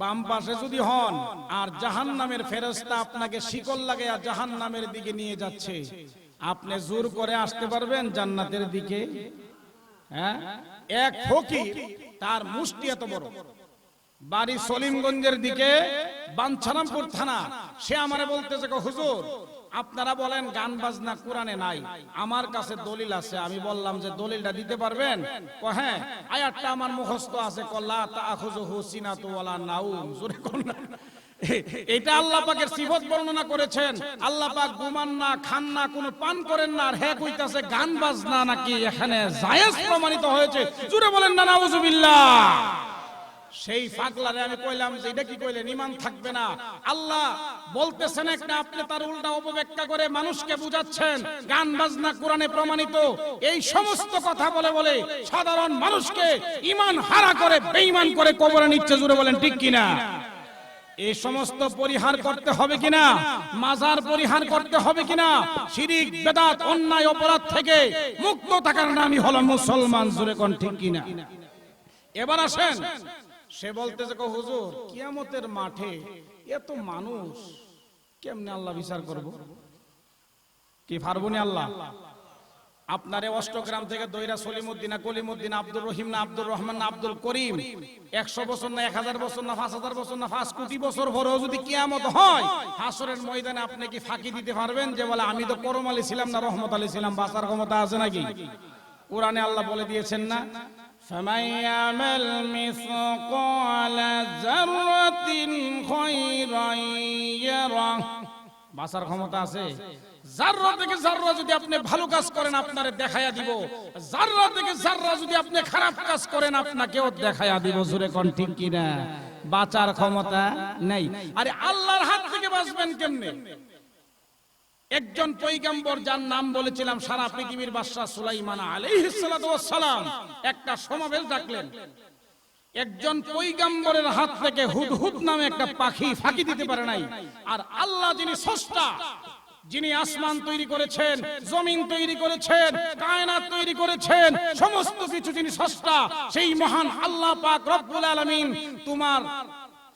বাম পাশে যদি হন, আর জাহান নামের ফেরস্তা আপনাকে শিকল লাগে আর জাহান নামের দিকে নিয়ে যাচ্ছে। আপনি জোর করে আসতে পারবেন জান্নাতের দিকে? হ্যাঁ? এক ফকির তার মুষ্টি এত বড়। বাড়ি সলিমগঞ্জের দিকে বাঞ্ছারামপুর থানা। সে আমারে বলতেছে হুজুর আপনারা বলেন গান বাজনা কোরআনে নাই। আমার কাছে দলিল আছে, আমি বললাম যে দলিলটা দিতে পারবেন? ও হ্যাঁ। আয়াতটা আমার মুখস্থ আছে কল্লা তাখুজুহু সিনাতু ওয়ালা নাউম। জোরে কোন এটা আল্লাহ পাকের সিফত বর্ণনা করেছেন। আল্লাহ পাক ঘুমান না, খান না, কোনো পান করেন না। আর হ্যাঁ কইতাছে, গান বাজনা নাকি এখানে জায়েজ প্রমাণিত হয়েছে। জুড়ে বলেন না, নাউজুবিল্লাহ। সেই ফাগলারে আমি কইলাম যে এটা কি কইলেন? ইমান থাকবে না। আল্লাহ বলতেছেন একটা, আপনি তার উল্টা অপব্যাখ্যা করে মানুষকে বুঝাচ্ছেন। গান, বাজনা, কোরআনে প্রমাণিত। এই সমস্ত কথা বলে বলে সাধারণ মানুষকে ইমান হারা করে, বেঈমান করে কবরে নিচ্ছে জুড়ে বলেন, ঠিক কিনা? এই সমস্ত পরিহার করতে হবে কিনা? মাজার পরিহার করতে হবে কিনা? শিরিক, বেদাত, অন্যায়, অপরাধ থেকে মুক্ত থাকার নামই হলো মুসলমান। জুড়ে কোন ঠিক কিনা? এবার আসেন। সে বলতেছে কো, হুজুর, কিয়ামতের মাঠে এত মানুষ কেমনে আল্লাহ বিচার করব? কি পারব নি আল্লাহ? আপনারে অষ্টগ্রাম থেকে দৈরা সলিমুদ্দিন, কলিমুদ্দিন, আব্দুর রহিম না আব্দুর রহমান না আব্দুল করিম, একশো বছর না এক হাজার বছর না পাঁচ হাজার বছর না পাঁচ কোটি বছর পরেও যদি কিয়ামত হয়, হাসরের ময়দানে আপনি কি ফাঁকি দিতে পারবেন? যে বলে, আমি তো করম আলী ছিলাম না রহমত আলী ছিলাম, বাঁচার ক্ষমতা আছে নাকি? কোরআনে আল্লাহ বলে দিয়েছেন না فمن يعمل مثقال ذرة خيرا يره বাঁচার ক্ষমতা আছে জাররা থেকে জাররা যদি আপনি ভালো কাজ করেন আপনারে দেখায়া দিব জাররা থেকে জাররা যদি আপনি খারাপ কাজ করেন আপনাকেও দেখায়া দিব জোরে কোন ঠিক কিনা বাঁচার ক্ষমতা নেই আরে আল্লাহর হাত থেকে বাঁচবেন কেমনে একজন পৈগম্বর যার নাম বলেছিলাম সারা পৃথিবীর বাদশাহ সুলাইমান আলাইহিস সালাতু ওয়াস সালাম একটা সমাবেশ ডাকলেন। একজন পৈগম্বরের হাত থেকে হুদহুদ নামে একটা পাখি ফাঁকি দিতে পারে নাই। আর আল্লাহ যিনি স্রষ্টা, যিনি আসমান তৈরি করেছেন, জমিন তৈরি করেছেন, কায়নাত তৈরি করেছেন, সমস্ত কিছু যিনি স্রষ্টা, সেই মহান আল্লাহ পাক রব্বুল আলামিন তোমার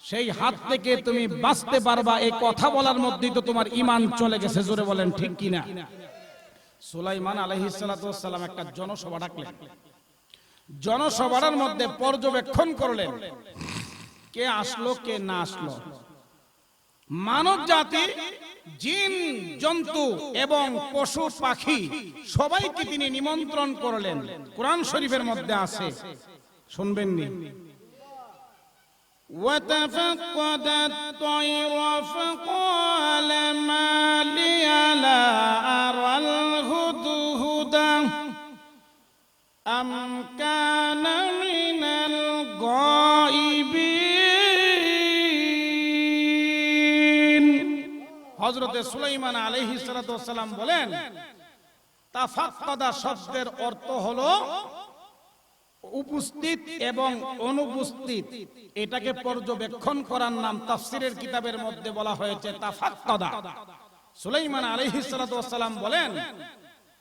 সেই হাত থেকে তুমি বাঁচতে পারবা, এই কথা বলার মধ্যেই তো তোমার ইমান চলে গেছে, জোরে বলেন, ঠিক কিনা? সুলাইমান সালাম একটা জনসভা ডাকলেন। জনসভার মধ্যে পর্যবেক্ষণ করলেন, কে আসলো, কে না আসলো। মানব জাতি, জিন, জন্তু এবং পশু, পাখি, সবাইকে তিনি নিমন্ত্রণ করলেন। কোরআন শরীফের মধ্যে আছে। শুনবেননি? وتفقد الطير فقال ما لي لا أرى الهدهد أم كان من الغائبين হযরতে সুলাইমান আলাইহিস সালাতু ওয়াস সালাম বলেন তাফাক্কাদা শব্দের অর্থ হলো উপস্থিত এবং অনুপস্থিত। এটাকে পর্যবেক্ষণ করার নাম তাফসিরের কিতাবের মধ্যে বলা হয়েছে তাফাক্কাদা। সুলাইমান আলাইহিস সালাম বলেন,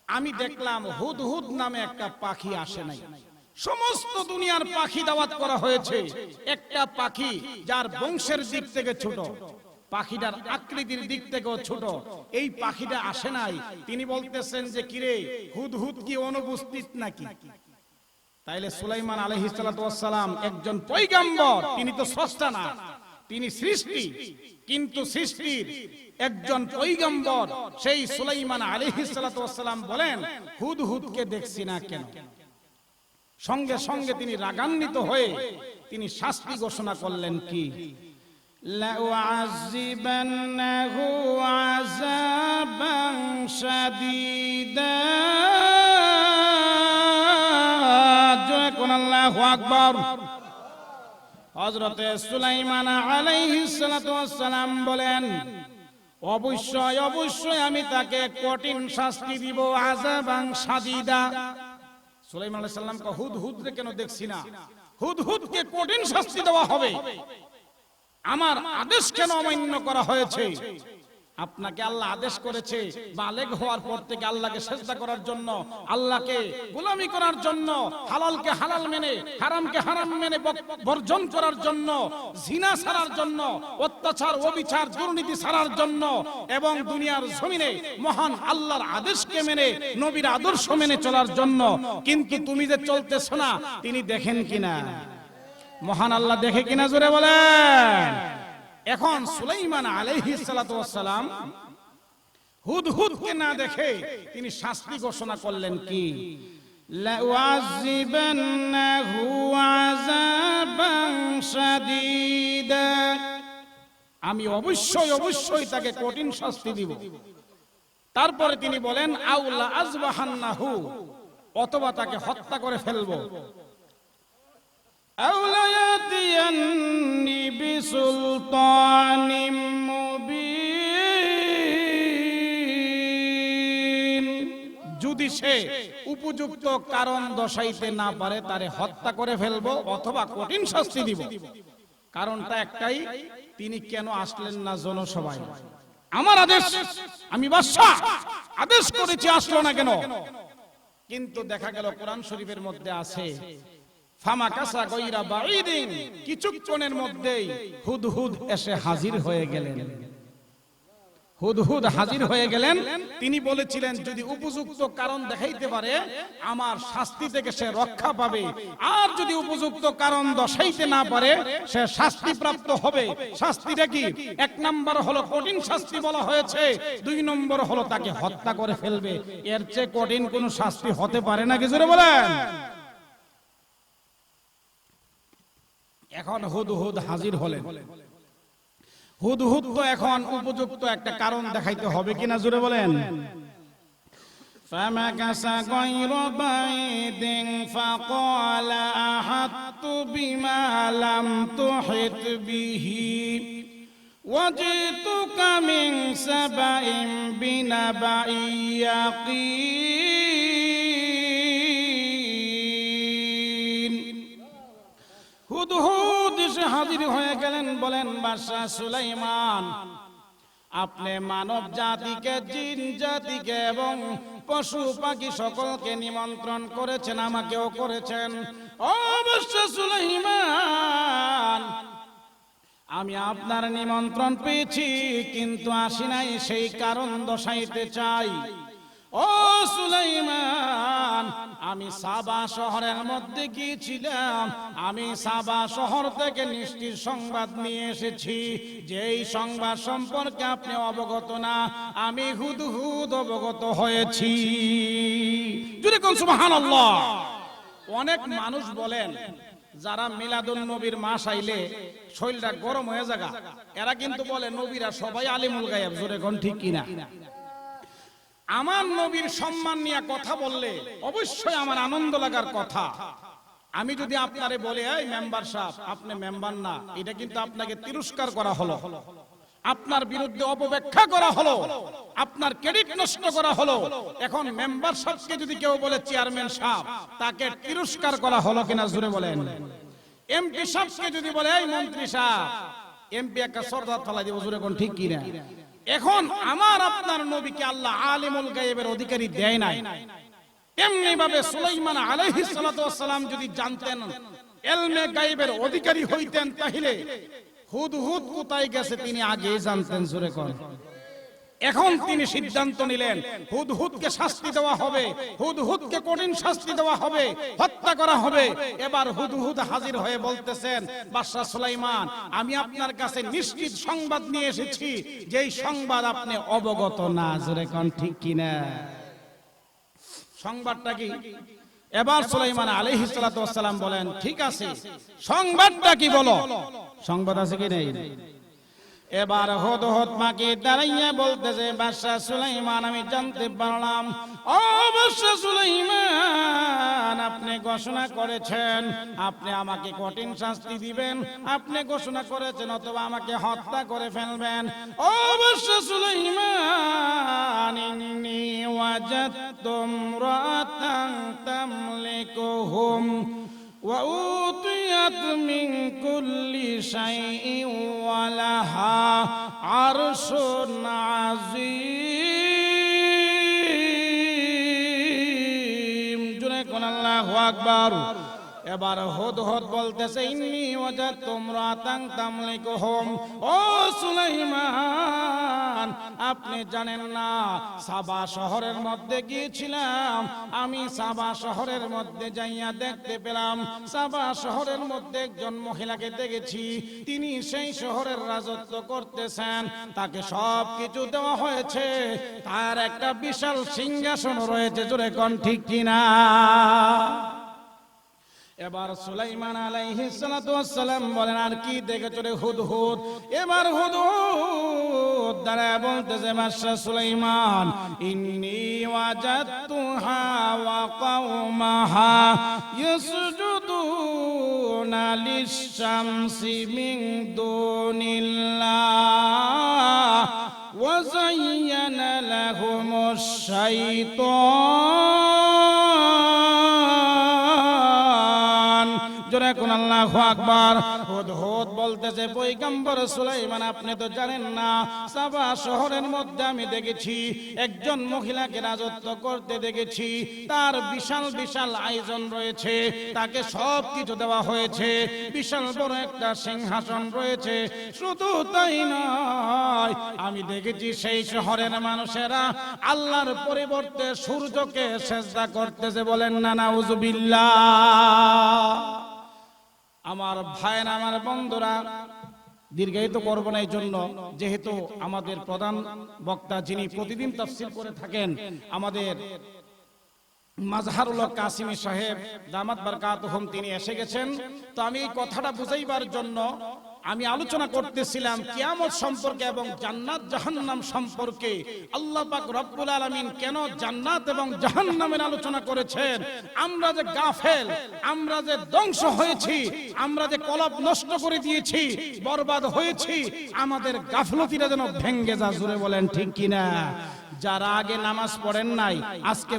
আমি দেখলাম হুদহুদ নামে একটা পাখি আসে নাই। সমস্ত দুনিয়ার পাখি দাওয়াত করা হয়েছে। একটা পাখি যার বংশের দিক থেকে ছোট, পাখিটার আকৃতির দিক থেকেও ছোট। এই পাখিটা আসে নাই। তিনি বলতেছেন যে, কিরে হুদহুদ কি অনুপস্থিত নাকি? তাইলে সুলাইমান আলাইহিস সালাতু ওয়াস সালাম একজন পয়গাম্বর তিনি তো স্রষ্টা না তিনি সৃষ্টি কিন্তু সৃষ্টির একজন পৈগম্বর সেই সুলাইমান আলাইহিস সালাতু ওয়াস সালাম বলেন হুদহুদকে দেখছি না কেন সঙ্গে সঙ্গে তিনি রাগান্বিত হয়ে তিনি শাস্তি ঘোষণা করলেন কি لأعذبنه عذابا شديدا সুলাইমান বলেন, অবশ্যই অবশ্যই আমি তাকে কঠিন শাস্তি দিব, আযাবাং শাদীদা সুলাইমান আলাইহিস সালাম হুদ হুদ কেন দেখছি না? হুদ হুদ কে কঠিন শাস্তি দেওয়া হবে। আমার আদেশ কেন অমান্য করা হয়েছে? আপনাকে আল্লাহ আদেশ করেছে বালেগ হওয়ার পর থেকে আল্লাহকে সেজদা করার জন্য, আল্লাহকে গোলামি করার জন্য, হালালকে হালাল মেনে, হারামকে হারাম মেনে বর্জন করার জন্য, জিনা ছাড়ার জন্য, অত্যাচার, অবিচার, দুর্নীতি ছাড়ার জন্য এবং দুনিয়ার জমিনে মহান আল্লাহর আদেশকে মেনে, নবীর আদর্শ মেনে চলার জন্য। কিন্তু তুমি যে চলতেছ না, তিনি দেখেন কিনা? মহান আল্লাহ দেখে কিনা জোরে বলেন? এখন সুলাইমান আলাইহি সালাম হুদ হুদ কে না দেখে তিনি শাস্তি ঘোষণা করলেন কি? আমি অবশ্যই অবশ্যই তাকে কঠিন শাস্তি দিব। তারপরে তিনি বলেন, আউলা আজবাহান্নাহু, অথবা তাকে হত্যা করে ফেলব। আউলা بسلطان مبين যদি সে উপযুক্ত কারণ দশাইতে না পারে তারে হত্যা করে ফেলবো অথবা কঠিন শাস্তি দিব কারণটা একটাই তিনি কেন আসলেন না জনসভায় আমার আদেশ আমি বাদশা আদেশ করেছি আসলো না কেন কিন্তু দেখা গেল কোরআন শরীফের মধ্যে আছে ফামা কাসা গইরা বাঈদিন। কিছুক্ষণের মধ্যেই হুদহুদ এসে হাজির হয়ে গেলেন। হুদহুদ হাজির হয়ে গেলেন। তিনি বলেছিলেন, যদি উপযুক্ত কারণ দেখাইতে পারে, আমার শাস্তি থেকে সে রক্ষা পাবে। আর যদি উপযুক্ত কারণ দশাইতে না পারে, সে শাস্তি প্রাপ্ত হবে। শাস্তিটা কি? এক নম্বর হলো কঠিন শাস্তি বলা হয়েছে। দুই নম্বর হলো তাকে হত্যা করে ফেলবে। এর চেয়ে কঠিন কোনো শাস্তি হতে পারে না কিছু বলেন? এখন হুদ হুদ হাজির হলেন হুদ হুদ তো এখন উপযুক্ত একটা কারণ দেখাইতে হবে কিনা জুড়ে বলেন فمكث غير بعيد فقال أحطت بما لم تحط به وجئتك من سبأ بنبأ يقين হাজির হয়ে গেলেন, বলেন, বাদশাহ সুলাইমান, আপনি মানব জাতিকে, জিন জাতিকে এবং পশু পাখি সকলকে নিমন্ত্রণ করেছেন, আমাকেও করেছেন। অবশ্য সুলাইমান, আমি আপনার নিমন্ত্রণ পেয়েছি, কিন্তু আসি নাই, সেই কারণ দশাইতে চাই। ও সুলাইমান, আমি সাবা শহরের মধ্যে গিয়েছিলাম। আমি সাবা শহর থেকে নিশ্চিত সংবাদ নিয়ে এসেছি। যেই সংবাদ সম্পর্কে আপনি অবগত না, আমি হুদ হুদ অবগত হয়েছি। যদি কোন সুবহানাল্লাহ। অনেক মানুষ বলেন, যারা মিলাদুল নবীর মাস আইলে শরীরটা গরম হয়ে যাগা, এরা কিন্তু বলে, নবীরা সবাই আলিমুল গায়েব। জোরে কোন ঠিক কিনা? আমার নবীর সম্মান নিয়ে কথা বললে অবশ্যই আমার আনন্দ লাগার কথা। আমি যদি আপনারে বলে, এই মেম্বার সাহেব, আপনি মেম্বার না, এটা কিন্তু আপনাকে তিরস্কার করা হলো। আপনার বিরুদ্ধে অপব্যাখ্যা করা হলো। আপনার ক্রেডিট নষ্ট করা হলো। এখন মেম্বার সাহেবকে যদি কেউ বলে চেয়ারম্যান সাহেব, তাকে তিরস্কার করা হলো কিনা জুড়ে বলেন। এমপি সাহেবকে যদি বলে, এই মন্ত্রী সাহেব, এমপি একটা সর্দার ফেলা দিব জুড়ে কোন ঠিক কিনা এখন আমার আপনার নবীকে আল্লাহ আলিমুল গায়েবের অধিকারী দেয় নাই। এমনি ভাবে সুলাইমান আলাইহিস ওয়াসসালাম যদি জানতেন, এলমে গায়েবের অধিকারী হইতেন, তাহলে হুদহুদ কোথায় গেছে তিনি আগেই জানতেন, জোরে কোন। এখন তিনি সিদ্ধান্ত নিলেন হুদহুদকে শাস্তি দেওয়া হবে হুদহুদকে কঠিন শাস্তি দেওয়া হবে হত্যা করা হবে। এবার হুদহুদ হাজির হয়ে বলতেছেন বাদশাহ সুলাইমান আমি আপনার কাছে নিশ্চিত সংবাদ নিয়ে এসেছি যেই সংবাদ আপনি অবগত না জোরে কোন ঠিক কিনা। সংবাদটা কি? এবার সুলাইমান আলাইহিস সালাতু বলেন ঠিক আছে সংবাদটা কি বলো? সংবাদ আছে কি নেই? এবার হদ হদ মাকে দাঁড়াইয়া বলতেছে বাদশাহ সুলাইমান, আমি জানতে পারলাম। ও অবশ্য সুলাইমান, আপনি ঘোষণা করেছেন, আপনি আমাকে কঠিন শাস্তি দিবেন, আপনি ঘোষণা করেছেন অথবা আমাকে হত্যা করে ফেলবেন। ও অবশ্য সুলাইমান, ইন্নী ওয়াজাদতু ইমরাতান তামলিকুহুম। وأوطيت من كل شيء ولها عرش عظيم جنكنا الله أكبر এবার হদ হদ বলতেছে, ইন্নি ওয়াজাদ তোমরা তাং তামলিক হোম ও সুলাইমান, আপনি জানেন না, সাবা শহরের মধ্যে গিয়েছিলাম। আমি সাবা শহরের মধ্যে যাইয়া দেখতে পেলাম, সাবা শহরের মধ্যে একজন মহিলাকে দেখেছি। তিনি সেই শহরের রাজত্ব করতেছেন, তাকে সব কিছু দেওয়া হয়েছে। তার একটা বিশাল সিংহাসন রয়েছে, জোরে কোন ঠিক কিনা? এবার সুলাইমান আলাইহি সালাম বলেন, আর কি দেখেছ রে হুদহুদ? এবার হুদহুদ দ্বারা বলতেছে বাদশাহ সুলাইমান, ইন্নি ওয়াজাতুহা ওয়া কওমাহা ইয়াসজুদুনা লিশ-শামসি মিন দুনিল্লাহ ওয়া যায়্যানা লাহুমুশ-শাইতান। কোন আল্লাহ আকবার। হুদ হুদ বলতেছে পৈগম্বর সুলাইমান, আপনি তো জানেন না, সাবা শহরের মধ্যে আমি দেখেছি, একজন মহিলাকে রাজত্ব করতে দেখেছি, তার বিশাল বিশাল আয়োজন রয়েছে, তাকে সব কিছু দেওয়া হয়েছে, বিশাল বড় একটা সিংহাসন রয়েছে, শুধু তাই নয়, আমি দেখেছি সেই শহরের মানুষেরা আল্লাহর পরিবর্তে সূর্যকে সেজদা করতেছে বলেন না, নাউজুবিল্লাহ। আমার ভাইয়ের, আমার বন্ধুরা, দীর্ঘায়িত করব না এই জন্য যেহেতু আমাদের প্রধান বক্তা যিনি প্রতিদিন তফসিল করে থাকেন, আমাদের মাজহারুল কাসিমি সাহেব, দামাত বারকাত হোম, তিনি এসে গেছেন। তো আমি এই কথাটা বুঝাইবার জন্য আমি আলোচনা করতেছিলাম কিয়ামত সম্পর্কে এবং জান্নাত জাহান্নাম সম্পর্কে। আল্লাহ পাক রব্বুল আলামিন কেন জান্নাত এবং জাহান্নামের আলোচনা করেছেন? আমরা যে গাফেল, আমরা যে ধ্বংস হয়েছি, আমরা যে কলব নষ্ট করে দিয়েছি, বরবাদ হয়েছি, আমাদের গাফলতিটা যেন ভেঙ্গে যা জুড়ে বলেন ঠিক কিনা? যারা আগে নামাজ পড়েন নাই, আজকে